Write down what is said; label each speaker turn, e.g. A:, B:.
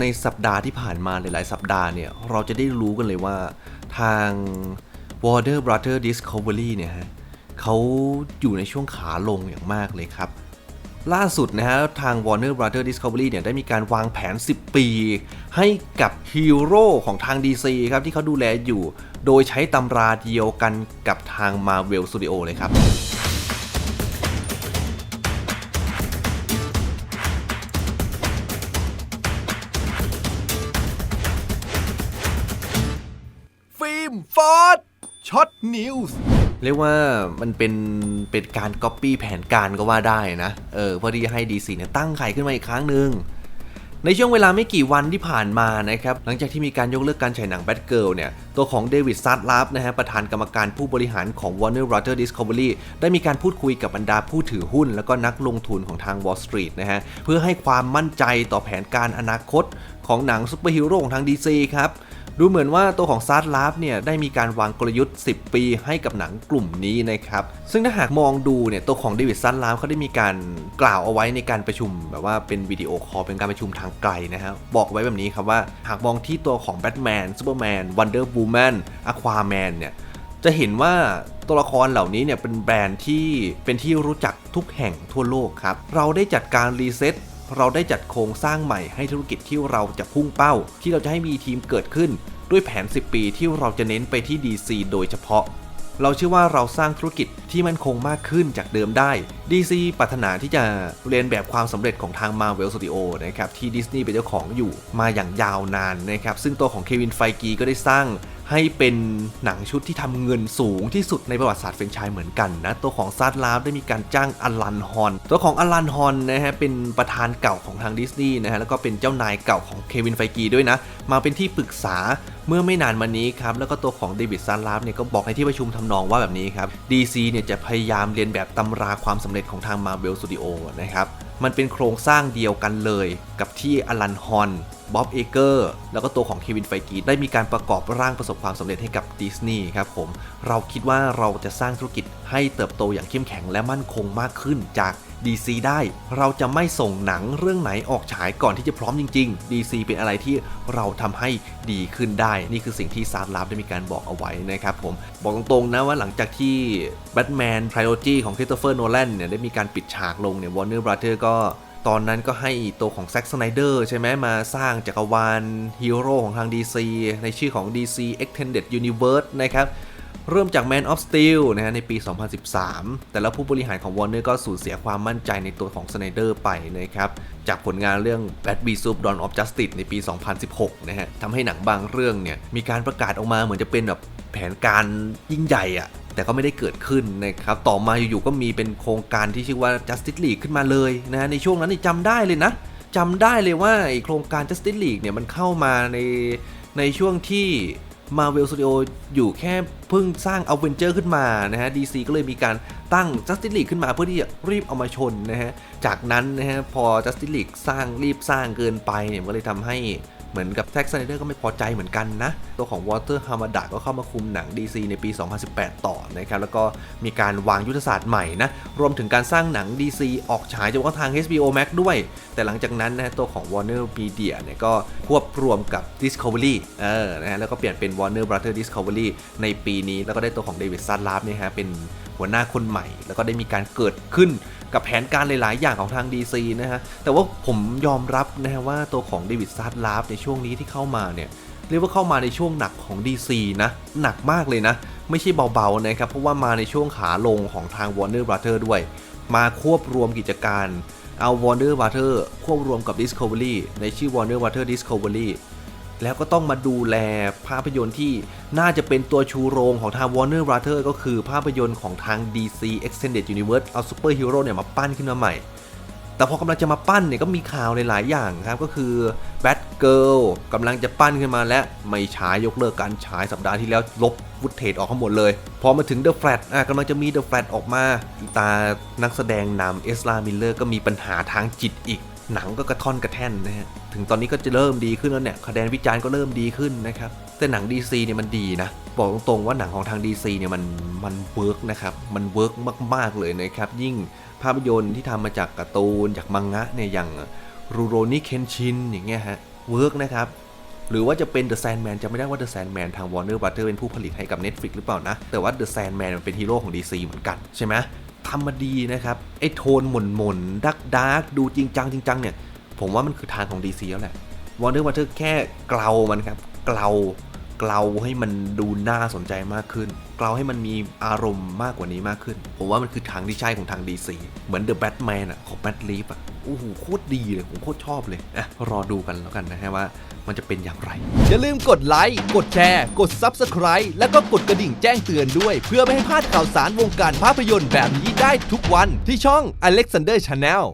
A: ในสัปดาห์ที่ผ่านมาหลายๆ สัปดาห์เนี่ย เราจะได้รู้กันเลยว่าทาง Warner Brother Discovery เนี่ยฮะเขาอยู่ในช่วงขาลงอย่างมากเลยครับ ล่าสุดนะฮะทาง Warner Brother Discovery เนี่ยได้มีการวางแผน 10 ปี ให้กับฮีโร่ของทาง DC ครับ ที่เขาดูแลอยู่ โดยใช้ตำราเดียวกันกับทาง Marvel Studio เลยครับ
B: ฟิล์มฟอร์ดช็อตนิวส์
A: เรียกว่ามันเป็นเป็นการก๊อปปี้แผนการก็ว่าได้นะ เออเพื่อที่จะให้ DC เนี่ยตั้งไข่ขึ้นมาอีกครั้งหนึ่งในช่วงเวลาไม่กี่วันที่ผ่านมานะครับ หลังจากที่มีการยกเลิกการฉายหนังแบทเกิลเนี่ย ตัวของเดวิดซัตลับนะฮะ ประธานกรรมการผู้บริหารของ Warner Brother Discovery ได้มีการพูดคุยกับบรรดาผู้ถือหุ้น แล้วก็นักลงทุนของทาง Wall Street นะฮะ เพื่อให้ความมั่นใจต่อแผนการอนาคตของหนังซูเปอร์ฮีโร่ของทาง DC ครับ ดูเหมือนว่าตัวของซาร์ l ลาฟเนี่ยได้มีการวางกลยุทธ์ 10 ปีให้กับหนังกลุ่มนี้นะครับ ซึ่งถ้าหากมองดูเนี่ยตัวของเดวิดซันลาฟเขาได้มีการกล่าวเอาไว้ในการประชุม แบบว่าเป็นวิดีโอคอลเป็นการประชุมทางไกลนะฮะบอกไว้แบบนี้ครับว่าหากมองที่ตัวของแบทแมนซูเปอร์แมนวันเดอร์บูแมนอะควาแมนเนี่ยจะเห็นว่าตัวละครเหล่านี้เนี่ยเป็นแบรนด์ที่เป็นที่รู้จักทุกแห่งทั่วโลกครับ เราได้จัดการรีเซ็ต เราได้จัดโครงสร้างใหม่ให้ธุรกิจที่เราจะพุ่งเป้า ที่เราจะให้มีทีมเกิดขึ้น ด้วยแผน 10 ปีที่เราจะเน้นไปที่ DC โดยเฉพาะ เราเชื่อว่าเราสร้างธุรกิจที่มั่นคงมากขึ้นจากเดิมได้ DC ปรารถนาที่จะเรียนแบบความสำเร็จของทาง Marvel Studio นะครับที่ดิสนีย์เป็นเจ้าของอยู่มาอย่างยาวนานนะครับซึ่งตัวของเควินไฟกีก็ได้สร้าง ให้เป็นหนังชุดที่ทำเงินสูงที่สุดในประวัติศาสตร์แฟรนไชส์เหมือนกันนะ ตัวของซาร์ลาฟได้มีการจ้างอลันฮอน ตัวของอลันฮอนนะฮะเป็นประธานเก่าของทางดิสนีย์นะฮะแล้วก็เป็นเจ้านายเก่าของเควินไฟกีด้วยนะ มาเป็นที่ปรึกษาเมื่อไม่นานมานี้ครับแล้วก็ตัวของเดวิดซาร์ลาฟเนี่ยก็บอกในที่ประชุมทำนองว่าแบบนี้ครับ DC เนี่ยจะพยายามเรียนแบบตำราความสำเร็จของทาง Marvel Studio นะครับ มันเป็นโครงสร้างเดียวกันเลยกับที่อลันฮอนบ๊อบเอเกอร์แล้วก็ตัวของเควินไฟกีได้มีการประกอบร่างประสบความสำเร็จให้กับดิสนีย์ครับผม เราคิดว่าเราจะสร้างธุรกิจให้เติบโตอย่างเข้มแข็งและมั่นคงมากขึ้นจาก DC ได้ เราจะไม่ส่งหนังเรื่องไหนออกฉายก่อนที่จะพร้อมจริง ๆ DC เป็นอะไรที่เราทำให้ดีขึ้นได้ นี่คือสิ่งที่ซาร์ลาฟได้มีการบอกเอาไว้นะครับผม บอกตรงๆนะว่าหลังจากที่แบทแมนไพรโอจีของคริสโตเฟอร์โนแลนเนี่ยได้มีการปิดฉากลงเนี่ยวอร์เนอร์บราเธอร์ก็ตอนนั้นก็ให้ตัวของแซ็กสไนเดอร์ใช่ไหมมาสร้างจักรวาลฮีโร่ของทาง DC ในชื่อของ DC Extended Universe นะครับ เริ่มจาก Man of Steel นะฮะในปี 2013 แต่แล้วผู้บริหารของ Warner ก็สูญเสียความมั่นใจในตัวของสไนเดอร์ไปนะครับ จากผลงานเรื่อง Bad b e Soup Dawn of Justice ในปี 2016 นะฮะทำให้หนังบางเรื่องเนี่ย มีการประกาศออกมาเหมือนจะเป็นแบบแผนการยิ่งใหญ่อะแต่ก็ไม่ได้เกิดขึ้นนะครับ ต่อมาอยู่ๆก็มีเป็นโครงการที่ชื่อว่า Justice League ขึ้นมาเลยนะฮะในช่วงนั้นจำได้เลยนะจำได้เลยว่าไอโครงการ Justice League เนี่ยมันเข้ามาในในช่วงที่ Marvel Studio อยู่แค่เพิ่งสร้าง a v e n g e r ขึ้นมานะฮะ DC ก็เลยมีการตั้ง Justice League ขึ้นมาเพื่อที่จะรีบเอามาชนนะฮะ จากนั้นนะฮะพอ Justice League สร้างรีบสร้างเกินไปเนี่ยก็เลยทำให้ เหมือนกับแท็กซ์ไนเดอร์ก็ไม่พอใจเหมือนกันนะ ตัวของ Walter Hamada ก็เข้ามาคุมหนัง DC ในปี 2018 ต่อนะครับ แล้วก็มีการวางยุทธศาสตร์ใหม่นะ รวมถึงการสร้างหนัง DC ออกฉายจากทาง HBO Max ด้วย แต่หลังจากนั้นนะตัวของ Warner Media เนี่ยก็ควบรวมกับ Discovery เออนะฮะแล้วก็เปลี่ยนเป็น Warner Brother Discovery ในปีนี้แล้วก็ได้ตัวของ David s a d l a f เนี่ยฮะเป็นหัวหน้าคนใหม่ แล้วก็ได้มีการเกิดขึ้นกับแผนการหลาย ๆ อย่างของทาง DC นะฮะ แต่ว่าผมยอมรับนะฮะว่าตัวของเดวิดซาร์ลาฟในช่วงนี้ที่เข้ามาเนี่ยเรียกว่าเข้ามาในช่วงหนักของ DC นะ หนักมากเลยนะ ไม่ใช่เบา ๆ นะครับ เพราะว่ามาในช่วงขาลงของทาง Warner Brother ด้วย มาควบรวมกิจการเอา Warner Brother ควบรวมกับ Discovery ในชื่อ Warner Brother Discovery แล้วก็ต้องมาดูแลภาพยนตร์ที่น่าจะเป็นตัวชูโรงของทาง Warner Brother ก็คือภาพยนตร์ของทาง DC Extended Universe เอาซูเปอร์ฮีโร่เนี่ยมาปั้นขึ้นมาใหม่ แต่พอกำลังจะมาปั้นเนี่ยก็มีข่าวหลาย ๆ อย่างครับ ก็คือ Batgirl กำลังจะปั้นขึ้นมาและไม่ฉายยกเลิกการฉายสัปดาห์ที่แล้วลบฟุตเทจออกทั้งหมดเลย พอมาถึง The Flash อะกำลังจะมี The Flash ออกมาตานักแสดงนำเอสลามิลเลอร์ก็มีปัญหาทางจิตอีก หนังก็กระท่อนกระแท่นนะฮะ ถึงตอนนี้ก็จะเริ่มดีขึ้นแล้วเนี่ยคะแนนวิจารณ์ก็เริ่มดีขึ้นนะครับ แต่หนัง DC เนี่ยมันดีนะ บอกตรงๆว่าหนังของทาง DC เนี่ยมันมันเวิร์กนะครับ มันเวิร์กมากๆเลยนะครับ ยิ่งภาพยนตร์ที่ทำมาจากการ์ตูนจากมังงะเนี่ยอย่างรูโรนิเคนชินอย่างเงี้ยฮะ เวิร์กนะครับหรือว่าจะเป็น The Sandman จะไม่ได้ว่า The Sandman ทาง Warner Brother เป็นผู้ผลิตให้กับ Netflix หรือเปล่านะ แต่ว่า The Sandman มันเป็นฮีโร่ของ DC เหมือนกันใช่ไหม ทำมาดีนะครับไอ้โทนหม่นหม่นดักดักดูจริงจังจริงจังเนี่ย ผมว่ามันคือทางของ DC แล้วแหละวอลเดอร์วัตเตอร์แค่เกลามันครับ เกลา เกลาให้มันดูน่าสนใจมากขึ้น เกลาให้มันมีอารมณ์มากกว่านี้มากขึ้น ผมว่ามันคือทางที่ใช่ของทาง DC เหมือน The Batman อะของ Matt r e e v อะโอ้โหโคตรดีเลย ผมโคตรชอบเลยอะรอดูกันแล้วกันนะฮะว่ามันจะเป็นอย่างไร
B: อย่าลืมกดไลค์ กดแชร์ กด Subscribe แล้วก็กดกระดิ่งแจ้งเตือนด้วย เพื่อไม่ให้พลาดข่าวสารวงการภาพยนตร์แบบนี้ได้ทุกวันที่ช่อง Alexander Channel